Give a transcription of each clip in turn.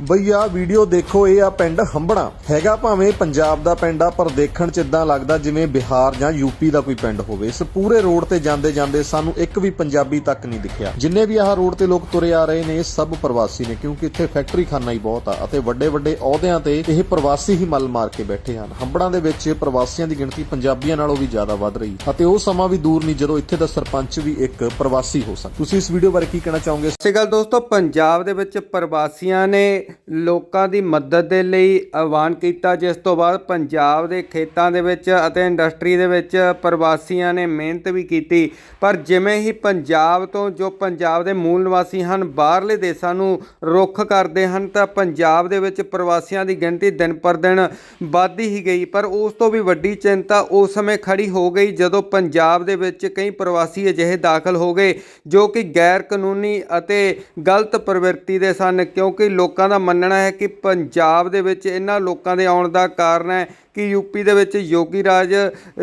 ਬਈ ਆ ਵੀਡੀਓ ਦੇਖੋ, ਇਹ ਆ ਪਿੰਡ ਹੰਬੜਾ। ਹੈਗਾ ਭਾਵੇਂ ਪੰਜਾਬ ਦਾ ਪਿੰਡ ਆ, ਪਰ ਦੇਖਣ ਚ ਇਦਾਂ ਲੱਗਦਾ ਜਿਵੇਂ ਬਿਹਾਰ ਜਾਂ ਯੂਪੀ ਦਾ ਕੋਈ ਪਿੰਡ ਹੋਵੇ। ਇਸ ਪੂਰੇ ਰੋਡ ਤੇ ਜਾਂਦੇ ਜਾਂਦੇ ਸਾਨੂੰ ਇੱਕ ਵੀ ਪੰਜਾਬੀ ਤੱਕ ਨਹੀਂ ਦਿਖਿਆ। ਜਿੰਨੇ ਵੀ ਆਹ ਰੋਡ ਤੇ ਲੋਕ ਤੁਰੇ ਆ ਰਹੇ ਨੇ ਸਭ ਪ੍ਰਵਾਸੀ ਨੇ, ਕਿਉਂਕਿ ਇੱਥੇ ਫੈਕਟਰੀ ਖਾਨਾ ਹੀ ਬਹੁਤ ਆ ਅਤੇ ਵੱਡੇ ਵੱਡੇ ਅਹੁਦਿਆਂ ਤੇ ਇਹ ਪ੍ਰਵਾਸੀ ਹੀ ਮੱਲ ਮਾਰ ਕੇ ਬੈਠੇ ਹਨ। ਹੰਬੜਾਂ ਦੇ ਵਿੱਚ ਪ੍ਰਵਾਸੀਆਂ ਦੀ ਗਿਣਤੀ ਪੰਜਾਬੀਆਂ ਨਾਲੋਂ ਵੀ ਜ਼ਿਆਦਾ ਵੱਧ ਰਹੀ ਅਤੇ ਉਹ ਸਮਾਂ ਵੀ ਦੂਰ ਨਹੀਂ, ਜਦੋਂ ਇੱਥੇ ਦਾ ਸਰਪੰਚ ਵੀ ਇੱਕ ਪ੍ਰਵਾਸੀ ਹੋ ਸਕਦਾ ਤੁਸੀਂ ਇਸ ਵੀਡੀਓ ਬਾਰੇ ਕੀ ਕਹਿਣਾ ਚਾਹੋਗੇ? ਸਤਿ ਸ਼੍ਰੀ ਦੋਸਤੋ, ਪੰਜਾਬ ਦੇ ਵਿੱਚ ਪ੍ਰਵਾਸੀਆਂ ਨੇ ਲੋਕਾਂ ਦੀ ਮਦਦ ਦੇ ਲਈ ਆਹਵਾਨ ਕੀਤਾ, ਜਿਸ ਤੋਂ ਬਾਅਦ ਪੰਜਾਬ ਦੇ ਖੇਤਾਂ ਦੇ ਵਿੱਚ ਅਤੇ ਇੰਡਸਟਰੀ ਦੇ ਵਿੱਚ ਪ੍ਰਵਾਸੀਆਂ ਨੇ ਮਿਹਨਤ ਵੀ ਕੀਤੀ। ਪਰ ਜਿਵੇਂ ਹੀ ਪੰਜਾਬ ਤੋਂ, ਜੋ ਪੰਜਾਬ ਦੇ ਮੂਲ ਨਿਵਾਸੀ ਹਨ, ਬਾਹਰਲੇ ਦੇਸ਼ਾਂ ਨੂੰ ਰੁੱਖ ਕਰਦੇ ਹਨ, ਤਾਂ ਪੰਜਾਬ ਦੇ ਵਿੱਚ ਪ੍ਰਵਾਸੀਆਂ ਦੀ ਗਿਣਤੀ ਦਿਨ ਪਰ ਦਿਨ ਵੱਧਦੀ ਹੀ ਗਈ। ਪਰ ਉਸ ਤੋਂ ਵੀ ਵੱਡੀ ਚਿੰਤਾ ਉਸ ਸਮੇਂ ਖੜੀ ਹੋ ਗਈ, ਜਦੋਂ ਪੰਜਾਬ ਦੇ ਵਿੱਚ ਕਈ ਪ੍ਰਵਾਸੀ ਅਜਿਹੇ ਦਾਖਲ ਹੋ ਗਏ, ਜੋ ਕਿ ਗੈਰ ਕਾਨੂੰਨੀ ਅਤੇ ਗਲਤ ਪ੍ਰਵਿਰਤੀ ਦੇ ਸਨ, ਕਿਉਂਕਿ ਲੋਕਾਂ ਦਾ ਮੰਨਣਾ ਹੈ ਕਿ ਪੰਜਾਬ ਦੇ ਵਿੱਚ ਇਹਨਾਂ ਲੋਕਾਂ ਦੇ ਆਉਣ ਦਾ ਕਾਰਨ ਹੈ ਕਿ ਯੂਪੀ ਦੇ ਵਿੱਚ ਯੋਗੀ ਰਾਜ,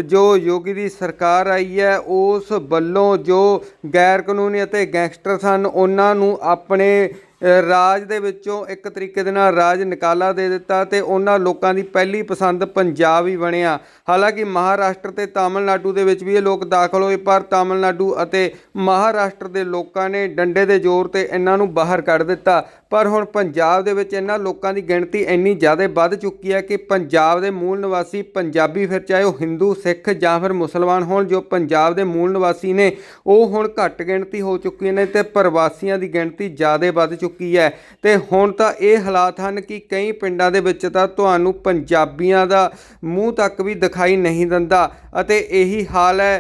ਜੋ ਯੋਗੀ ਦੀ ਸਰਕਾਰ ਆਈ ਹੈ, ਉਸ ਵੱਲੋਂ ਜੋ ਗੈਰ ਕਾਨੂੰਨੀ ਅਤੇ ਗੈਂਗਸਟਰ ਸਨ, ਉਹਨਾਂ ਨੂੰ ਆਪਣੇ ਰਾਜ ਦੇ ਵਿੱਚੋਂ ਇੱਕ ਤਰੀਕੇ ਦੇ ਨਾਲ ਰਾਜ ਨਿਕਾਲਾ ਦੇ ਦਿੱਤਾ ਤੇ ਉਹਨਾਂ ਲੋਕਾਂ ਦੀ ਪਹਿਲੀ ਪਸੰਦ ਪੰਜਾਬ ਹੀ ਬਣਿਆ। ਹਾਲਾਂਕਿ ਮਹਾਰਾਸ਼ਟਰ ਤੇ ਤਾਮਿਲਨਾਡੂ ਦੇ ਵਿੱਚ ਵੀ ਇਹ ਲੋਕ ਦਾਖਲ ਹੋਏ, ਪਰ ਤਾਮਿਲਨਾਡੂ ਅਤੇ ਮਹਾਰਾਸ਼ਟਰ ਦੇ ਲੋਕਾਂ ਨੇ ਡੰਡੇ ਦੇ ਜ਼ੋਰ ਤੇ ਇਹਨਾਂ ਨੂੰ ਬਾਹਰ ਕੱਢ ਦਿੱਤਾ। ਪਰ ਹੁਣ ਪੰਜਾਬ ਦੇ ਵਿੱਚ ਇਹਨਾਂ ਲੋਕਾਂ ਦੀ ਗਿਣਤੀ ਇੰਨੀ ਜ਼ਿਆਦਾ ਵੱਧ ਚੁੱਕੀ ਹੈ ਕਿ ਪੰਜਾਬ ਦੇ ਮੂਲ ਨਿਵਾਸੀ ਪੰਜਾਬੀ ਫਿਰ ਚਾਹੇ ਉਹ ਹਿੰਦੂ, ਸਿੱਖ ਜਾਂ ਫਿਰ ਮੁਸਲਮਾਨ ਹੋਣ, ਜੋ ਪੰਜਾਬ ਦੇ ਮੂਲ ਨਿਵਾਸੀ ਨੇ, ਉਹ ਹੁਣ ਘੱਟ ਗਿਣਤੀ ਹੋ ਚੁੱਕੀ ਨੇ ਤੇ ਪ੍ਰਵਾਸੀਆਂ ਦੀ ਗਿਣਤੀ ਜ਼ਿਆਦਾ ਵੱਧ ਚੁੱਕੀ ਹੈ। ਤੇ ਹੁਣ ਤਾਂ ਇਹ ਹਾਲਾਤ ਹਨ ਕਿ ਕਈ ਪਿੰਡਾਂ ਦੇ ਵਿੱਚ ਤਾਂ ਤੁਹਾਨੂੰ ਪੰਜਾਬੀਆਂ ਦਾ ਮੂੰਹ ਤੱਕ ਵੀ ਦਿਖਾਈ ਨਹੀਂ ਦਿੰਦਾ ਅਤੇ ਇਹੀ ਹਾਲ ਹੈ।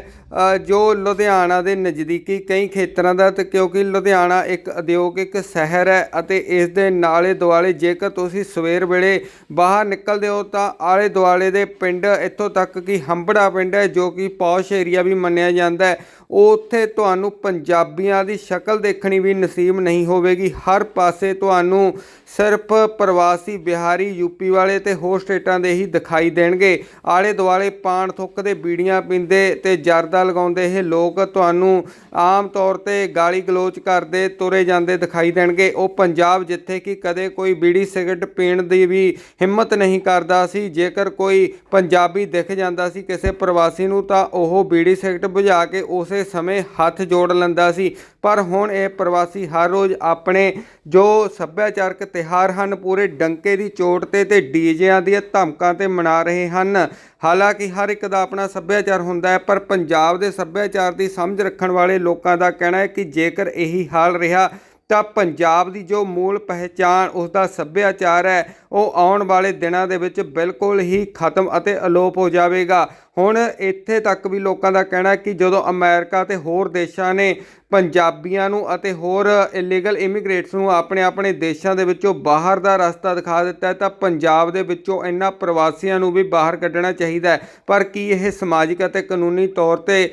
ਜੋ ਲੁਧਿਆਣਾ ਦੇ ਨਜ਼ਦੀਕੀ ਕਈ ਖੇਤਰਾਂ ਦਾ ਤੇ ਕਿਉਂਕਿ ਲੁਧਿਆਣਾ ਇੱਕ ਉਦਯੋਗਿਕ ਸ਼ਹਿਰ ਹੈ ਅਤੇ ਇਸ ਦੇ ਨਾਲੇ ਦੁਆਲੇ ਜੇਕਰ ਤੁਸੀਂ ਸਵੇਰ ਵੇਲੇ ਬਾਹਰ ਨਿਕਲਦੇ ਹੋ ਤਾਂ ਆਲੇ ਦੁਆਲੇ ਦੇ ਪਿੰਡ ਇੱਥੋਂ ਤੱਕ ਕਿ ਹੰਬੜਾ ਪਿੰਡ ਹੈ ਜੋ ਕਿ ਪੌਸ਼ ਏਰੀਆ ਵੀ ਮੰਨਿਆ ਜਾਂਦਾ ਹੈ। ਉੱਥੇ ਤੁਹਾਨੂੰ ਪੰਜਾਬੀਆਂ ਦੀ ਸ਼ਕਲ ਦੇਖਣੀ ਵੀ ਨਸੀਬ ਨਹੀਂ ਹੋਵੇਗੀ। ਹਰ ਪਾਸੇ ਤੁਹਾਨੂੰ ਸਿਰਫ ਪ੍ਰਵਾਸੀ ਬਿਹਾਰੀ, ਯੂਪੀ ਵਾਲੇ ਤੇ ਹੋਰ ਸਟੇਟਾਂ ਦੇ ਹੀ ਦਿਖਾਈ ਦੇਣਗੇ। ਆਲੇ ਦੁਆਲੇ ਪਾਣ ਥੁੱਕਦੇ ਬੀੜੀਆਂ ਪੀਂਦੇ ਤੇ ਜਰਦ ਪਤਾ ਲਗਾਉਂਦੇ ਇਹ ਲੋਕ ਤੁਹਾਨੂੰ ਆਮ ਤੌਰ ਤੇ ਗਾਲੀ ਗਲੋਚ ਕਰਦੇ ਤੁਰੇ ਜਾਂਦੇ ਦਿਖਾਈ ਦੇਣਗੇ। ਉਹ ਪੰਜਾਬ ਜਿੱਥੇ ਕਿ ਕਦੇ ਕੋਈ ਬੀੜੀ ਸਿਗਰਟ ਪੀਣ ਦੀ ਵੀ ਹਿੰਮਤ ਨਹੀਂ ਕਰਦਾ ਸੀ, ਜੇਕਰ ਕੋਈ ਪੰਜਾਬੀ ਦਿਖ ਜਾਂਦਾ ਸੀ ਕਿਸੇ ਪ੍ਰਵਾਸੀ ਨੂੰ ਤਾਂ ਉਹ ਬੀੜੀ ਸਿਗਰਟ ਬੁਝਾ ਕੇ ਉਸੇ ਸਮੇਂ ਹੱਥ ਜੋੜ ਲੈਂਦਾ ਸੀ। ਪਰ ਹੁਣ ਇਹ ਪ੍ਰਵਾਸੀ ਹਰ ਰੋਜ਼ ਆਪਣੇ ਜੋ ਸੱਭਿਆਚਾਰਕ ਤਿਹਾਰ ਹਨ, ਪੂਰੇ ਡੰਕੇ ਦੀ ਚੋਟ ਤੇ ਤੇ ਡੀਜਿਆਂ ਦੀਆਂ ਧਮਕਾਂ ਤੇ ਮਨਾ ਰਹੇ ਹਨ। ਹਾਲਾਂਕਿ ਹਰ ਇੱਕ ਦਾ ਆਪਣਾ ਸੱਭਿਆਚਾਰ ਹੁੰਦਾ ਹੈ, ਪਰ ਪੰਜਾਬ ਪੰਜਾਬ ਦੇ ਸੱਭਿਆਚਾਰ ਦੀ ਸਮਝ ਰੱਖਣ ਵਾਲੇ ਲੋਕਾਂ ਦਾ ਕਹਿਣਾ ਹੈ ਕਿ ਜੇਕਰ ਇਹੀ ਹਾਲ ਰਿਹਾ, ਤਾਂ ਪੰਜਾਬ ਦੀ ਜੋ ਮੂਲ ਪਹਿਚਾਣ ਉਸ ਦਾ ਸੱਭਿਆਚਾਰ ਹੈ, ਉਹ ਆਉਣ ਵਾਲੇ ਦਿਨਾਂ ਦੇ ਵਿੱਚ ਬਿਲਕੁਲ ਹੀ ਖਤਮ ਅਤੇ ਅਲੋਪ ਹੋ ਜਾਵੇਗਾ। ਹੁਣ ਇੱਥੇ ਤੱਕ ਵੀ ਲੋਕਾਂ ਦਾ ਕਹਿਣਾ ਕਿ ਜਦੋਂ ਅਮਰੀਕਾ ਤੇ ਹੋਰ ਦੇਸ਼ਾਂ ਨੇ ਪੰਜਾਬੀਆਂ ਨੂੰ ਅਤੇ ਹੋਰ ਇਲੀਗਲ ਇਮੀਗ੍ਰੇਟਸ ਨੂੰ ਆਪਣੇ ਆਪਣੇ ਦੇਸ਼ਾਂ ਦੇ ਵਿੱਚੋਂ ਬਾਹਰ ਦਾ ਰਸਤਾ ਦਿਖਾ ਦਿੱਤਾ ਹੈ, ਤਾਂ ਪੰਜਾਬ ਦੇ ਵਿੱਚੋਂ ਇਹਨਾਂ ਪ੍ਰਵਾਸੀਆਂ ਨੂੰ ਵੀ ਬਾਹਰ ਕੱਢਣਾ ਚਾਹੀਦਾ ਹੈ ਪਰ ਕੀ ਇਹ ਸਮਾਜਿਕ ਅਤੇ ਕਾਨੂੰਨੀ ਤੌਰ ਤੇ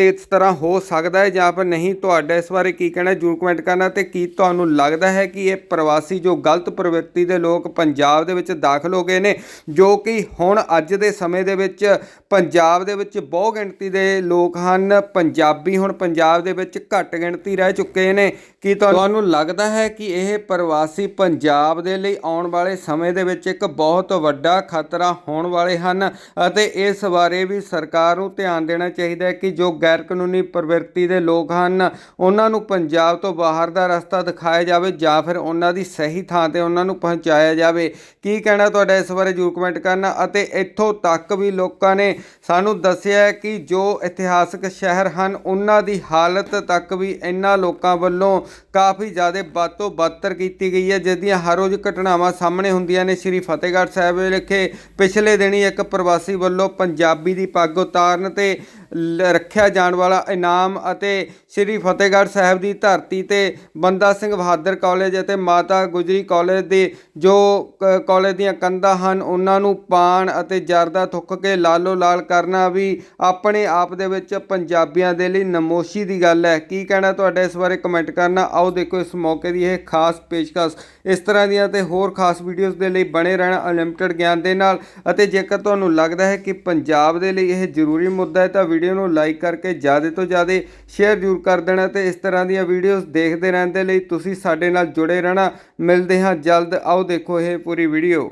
ਇਸ ਤਰ੍ਹਾਂ ਹੋ ਸਕਦਾ ਹੈ ਜਾਂ ਫਿਰ ਨਹੀਂ ਤੁਹਾਡਾ ਇਸ ਬਾਰੇ ਕੀ ਕਹਿਣਾ ਹੈ? ਜ਼ਰੂਰ ਕਮੈਂਟ ਕਰਨਾ ਤੇ ਕੀ ਤੁਹਾਨੂੰ ਲੱਗਦਾ ਹੈ ਕਿ ਇਹ ਪ੍ਰਵਾਸੀ ਜੋ ਗਲਤ ਪ੍ਰਵਿਰਤੀ ਦੇ ਲੋਕ ਪੰਜਾਬ ਦੇ ਵਿੱਚ ਦਾਖਲ ਹੋ ਗਏ ਨੇ, ਜੋ ਕਿ ਹੁਣ ਅੱਜ ਦੇ ਸਮੇਂ ਦੇ ਵਿੱਚ ਪੰਜਾਬ ਦੇ ਵਿੱਚ ਬਹੁ ਗਿਣਤੀ ਦੇ ਲੋਕ ਹਨ। ਪੰਜਾਬੀ ਹੁਣ ਪੰਜਾਬ ਦੇ ਵਿੱਚ ਘੱਟ ਗਿਣਤੀ ਰਹਿ ਚੁੱਕੇ ਨੇ। ਕੀ ਤੁਹਾਨੂੰ ਲੱਗਦਾ ਹੈ ਕਿ ਇਹ ਪ੍ਰਵਾਸੀ ਪੰਜਾਬ ਦੇ ਲਈ ਆਉਣ ਵਾਲੇ ਸਮੇਂ ਦੇ ਵਿੱਚ ਇੱਕ ਬਹੁਤ ਵੱਡਾ ਖਤਰਾ ਹੋਣ ਵਾਲੇ ਹਨ ਅਤੇ ਇਸ ਬਾਰੇ ਵੀ ਸਰਕਾਰ ਨੂੰ ਧਿਆਨ ਦੇਣਾ ਚਾਹੀਦਾ ਹੈ ਕਿ ਜੋ ਗੈਰ ਕਾਨੂੰਨੀ ਪ੍ਰਵਿਰਤੀ ਦੇ ਲੋਕ ਹਨ, ਉਹਨਾਂ ਨੂੰ ਪੰਜਾਬ ਤੋਂ ਬਾਹਰ ਦਾ ਰਸਤਾ ਦਿਖਾਇਆ ਜਾਵੇ ਜਾਂ ਫਿਰ ਉਹਨਾਂ ਦੀ ਸਹੀ ਥਾਂ ਤੇ ਉਹਨਾਂ ਨੂੰ ਪਹੁੰਚਾਇਆ ਜਾਵੇ। ਕੀ ਕਹਿਣਾ ਤੁਹਾਡਾ ਇਸ ਬਾਰੇ ਜਰੂਰ ਕਮੈਂਟ ਕਰਨਾ ਅਤੇ ਇੱਥੋਂ ਤੱਕ ਵੀ ਲੋਕਾਂ ਨੇ ਸਾਨੂੰ ਦੱਸਿਆ ਕਿ ਜੋ ਇਤਿਹਾਸਕ ਸ਼ਹਿਰ ਹਨ, ਉਹਨਾਂ ਦੀ ਹਾਲਤ ਤੱਕ ਵੀ ਇਹਨਾਂ ਲੋਕਾਂ ਵੱਲੋਂ ਕਾਫੀ ਜ਼ਿਆਦਾ ਬਦ ਤੋਂ ਬਦਤਰ ਕੀਤੀ ਗਈ ਹੈ ਜਿਸ ਦੀਆਂ ਹਰ ਰੋਜ਼ ਘਟਨਾਵਾਂ ਸਾਹਮਣੇ ਹੁੰਦੀਆਂ ਨੇ। ਸ੍ਰੀ ਫਤਿਹਗੜ੍ਹ ਸਾਹਿਬ ਵਿਖੇ ਪਿਛਲੇ ਦਿਨੀ ਇੱਕ ਪ੍ਰਵਾਸੀ ਵੱਲੋਂ ਪੰਜਾਬੀ ਦੀ ਪੱਗ ਉਤਾਰਨ ਤੇ ਰੱਖਿਆ ਜਾਣ ਵਾਲਾ ਇਨਾਮ ਅਤੇ ਸ੍ਰੀ ਫਤਿਹਗੜ੍ਹ ਸਾਹਿਬ ਦੀ ਧਰਤੀ ਤੇ ਬੰਦਾ ਸਿੰਘ ਬਹਾਦਰ ਕਾਲਜ ਅਤੇ ਮਾਤਾ ਗੁਜਰੀ ਕਾਲਜ ਦੇ ਜੋ ਕ- ਕਾਲਜ ਦੀਆਂ ਕੰਧਾਂ ਹਨ, ਉਹਨਾਂ ਨੂੰ ਪਾਣ ਅਤੇ ਜਰਦਾ ਥੁੱਕ ਕੇ ਲਾਲੋ ਲਾਲ ਕਰਨਾ ਵੀ ਆਪਣੇ ਆਪ ਦੇ ਵਿੱਚ ਪੰਜਾਬੀਆਂ ਦੇ ਲਈ ਨਮੋਸ਼ੀ ਦੀ ਗੱਲ ਹੈ। ਕੀ ਕਹਿਣਾ ਤੁਹਾਡਾ ਇਸ ਬਾਰੇ ਕਮੈਂਟ ਕਰਨਾ? ਆਓ ਦੇਖੋ ਇਸ ਮੌਕੇ ਦੀ ਇਹ ਖਾਸ ਪੇਸ਼ਕਸ਼। ਇਸ ਤਰ੍ਹਾਂ ਦੀਆਂ ਤੇ ਹੋਰ ਖਾਸ ਵੀਡੀਓਜ਼ ਦੇ ਲਈ ਬਣੇ ਰਹਿਣਾ ਅਨਲਿਮਟਿਡ ਗਿਆਨ ਦੇ ਨਾਲ ਅਤੇ ਜੇਕਰ ਤੁਹਾਨੂੰ ਲੱਗਦਾ ਹੈ ਕਿ ਪੰਜਾਬ ਦੇ ਲਈ ਇਹ ਜ਼ਰੂਰੀ ਮੁੱਦਾ ਹੈ ਤਾਂ ਵੀਡੀਓ ਨੂੰ ਲਾਈਕ ਕਰਕੇ ਜ਼ਿਆਦਾ ਤੋਂ ਜ਼ਿਆਦਾ ਸ਼ੇਅਰ ਜ਼ਰੂਰ ਕਰ ਦੇਣਾ ਤੇ ਇਸ ਤਰ੍ਹਾਂ ਦੀਆਂ ਵੀਡੀਓਜ਼ ਦੇਖਦੇ ਰਹਿਣ ਦੇ ਲਈ ਤੁਸੀਂ ਸਾਡੇ ਨਾਲ ਜੁੜੇ ਰਹਿਣਾ। ਮਿਲਦੇ ਹਾਂ ਜਲਦ। ਆਓ ਦੇਖੋ ਇਹ ਪੂਰੀ ਵੀਡੀਓ।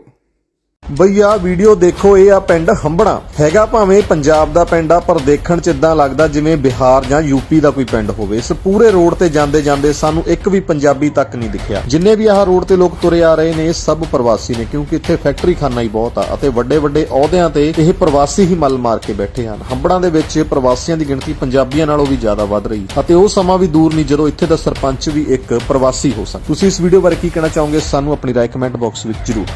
ਬਈ ਆ ਵੀਡੀਓ ਦੇਖੋ, ਇਹ ਆ ਪਿੰਡ ਹੰਬੜਾ। ਹੈਗਾ ਭਾਵੇਂ ਪੰਜਾਬ ਦਾ ਪਿੰਡ ਆ, ਪਰ ਦੇਖਣ ਚ ਇਦਾਂ ਲੱਗਦਾ ਜਿਵੇਂ ਬਿਹਾਰ ਜਾਂ ਯੂਪੀ ਦਾ ਕੋਈ ਪਿੰਡ ਹੋਵੇ। ਇਸ ਪੂਰੇ ਰੋਡ ਤੇ ਜਾਂਦੇ ਜਾਂਦੇ ਸਾਨੂੰ ਇੱਕ ਵੀ ਪੰਜਾਬੀ ਤੱਕ ਨਹੀਂ ਦਿਖਿਆ। ਜਿੰਨੇ ਵੀ ਆਹ ਰੋਡ ਤੇ ਲੋਕ ਤੁਰੇ ਆ ਰਹੇ ਨੇ ਸਭ ਪ੍ਰਵਾਸੀ ਨੇ, ਕਿਉਂਕਿ ਇੱਥੇ ਫੈਕਟਰੀ ਖਾਨਾ ਹੀ ਬਹੁਤ ਆ ਅਤੇ ਵੱਡੇ ਵੱਡੇ ਅਹੁਦਿਆਂ ਤੇ ਇਹ ਪ੍ਰਵਾਸੀ ਹੀ ਮੱਲ ਮਾਰ ਕੇ ਬੈਠੇ ਹਨ। ਹੰਬੜਾਂ ਦੇ ਵਿੱਚ ਪ੍ਰਵਾਸੀਆਂ ਦੀ ਗਿਣਤੀ ਪੰਜਾਬੀਆਂ ਨਾਲੋਂ ਵੀ ਜ਼ਿਆਦਾ ਵੱਧ ਰਹੀ ਅਤੇ ਉਹ ਸਮਾਂ ਵੀ ਦੂਰ ਨਹੀਂ, ਜਦੋਂ ਇੱਥੇ ਦਾ ਸਰਪੰਚ ਵੀ ਇੱਕ ਪ੍ਰਵਾਸੀ ਹੋ ਸਕਦਾ ਤੁਸੀਂ ਇਸ ਵੀਡੀਓ ਬਾਰੇ ਕੀ ਕਹਿਣਾ ਚਾਹੋਗੇ, ਸਾਨੂੰ ਆਪਣੀ ਰਾਏ ਕਮੈਂਟ ਬਾਕਸ ਵਿੱਚ ਜ਼ਰੂਰ